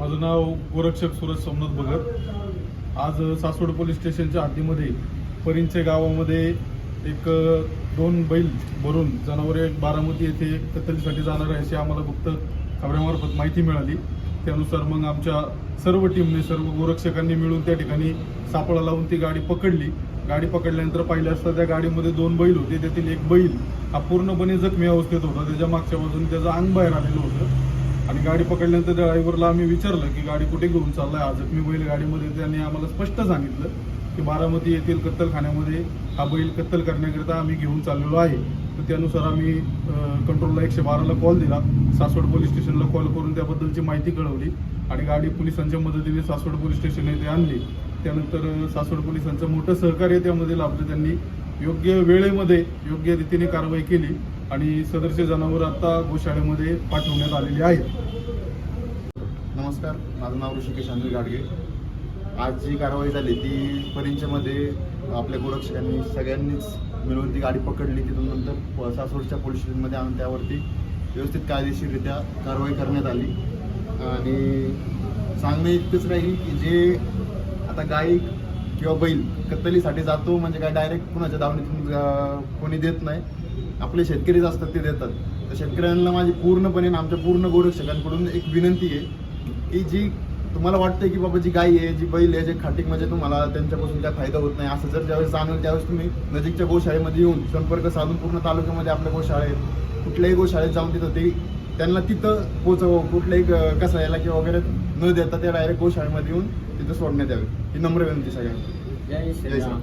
माझं नाव गोरक्षक सुरज सोमनाथ भगत. आज सासवड पोलीस स्टेशनच्या हद्दीमध्ये परिंचे गावामध्ये एक दोन बैल भरून जनावरे बारामती येथे कत्तलीसाठी जाणार आहे अशी आम्हाला फक्त खबऱ्यामार्फत माहिती मिळाली. त्यानुसार मग आमच्या सर्व टीमने सर्व गोरक्षकांनी मिळून त्या ठिकाणी सापळा लावून ती गाडी पकडली. गाडी पकडल्यानंतर पाहिलं असता त्या गाडीमध्ये दोन बैल होते. त्यातील एक बैल हा पूर्णपणे जखमी अवस्थेत होता. त्याच्या मागच्या बाजूने त्याचं अंग बाहेर आलेलं होतं. आणि गाडी पकडल्यानंतर ड्रायव्हरला आम्ही विचारलं की गाडी कुठे घेऊन चाललाय? हा जखमी बैल गाडीमध्ये त्यांनी आम्हाला स्पष्ट सांगितलं की बारामती येथील कत्तलखान्यामध्ये हा बैल कत्तल करण्याकरिता आम्ही घेऊन चाललेलो आहे. तर त्यानुसार आम्ही कंट्रोलला एकशे बाराला कॉल दिला. सासवड पोलीस स्टेशनला कॉल करून त्याबद्दलची माहिती कळवली आणि गाडी पोलिसांच्या मदतीने सासवड पोलीस स्टेशन येथे आणली. त्यानंतर सासवड पोलिसांचं मोठं सहकार्य त्यामध्ये लाभलं. त्यांनी योग्य वेळेमध्ये योग्य रीतीने कारवाई केली. आणि सदरचे जनावर आता गोशाळेमध्ये पाठवण्यात आलेले आहेत. नमस्कार माझं नाव ऋषिकेश अनिल गाडगे आज जी कारवाई झाली ती परिंचमध्ये आपल्या गोरक्षकांनी सगळ्यांनीच मिळून ती गाडी पकडली. तिथून नंतर सासूरच्या सासवडच्या पोलीस स्टेशनमध्ये आणून त्यावरती व्यवस्थित कायदेशीररित्या कारवाई करण्यात आली. आणि सांगणं इतकंच राहील की जे आता गायी किंवा बैल कत्तलीसाठी जातो म्हणजे काय डायरेक्ट कुणाच्या दावणीतून कोणी देत नाही. आपले शेतकरीच असतात ते देतात. तर शेतकऱ्यांना माझी पूर्णपणे आमच्या पूर्ण गोरक्षकांकडून एक विनंती आहे की जी तुम्हाला वाटतंय की बाबा जी गाय आहे जी बैल आहे जे खाटीक म्हणजे तुम्हाला त्यांच्यापासून काय फायदा होत नाही असं जर ज्यावेळेस जाणवेल त्यावेळेस तुम्ही नजीकच्या गोशाळेमध्ये येऊन संपर्क साधून पूर्ण तालुक्यामध्ये आपल्या गोशाळेत कुठल्याही गोशाळेत जाऊन तिथं ते त्यांना तिथं पोचव कुठल्याही कसायला किंवा वगैरे न देता त्या डायरेक्ट गोशाळेमध्ये येऊन तिथं सोडण्यात यावे. ही नम्र विनंती सगळ्यांना. जय श्रीराम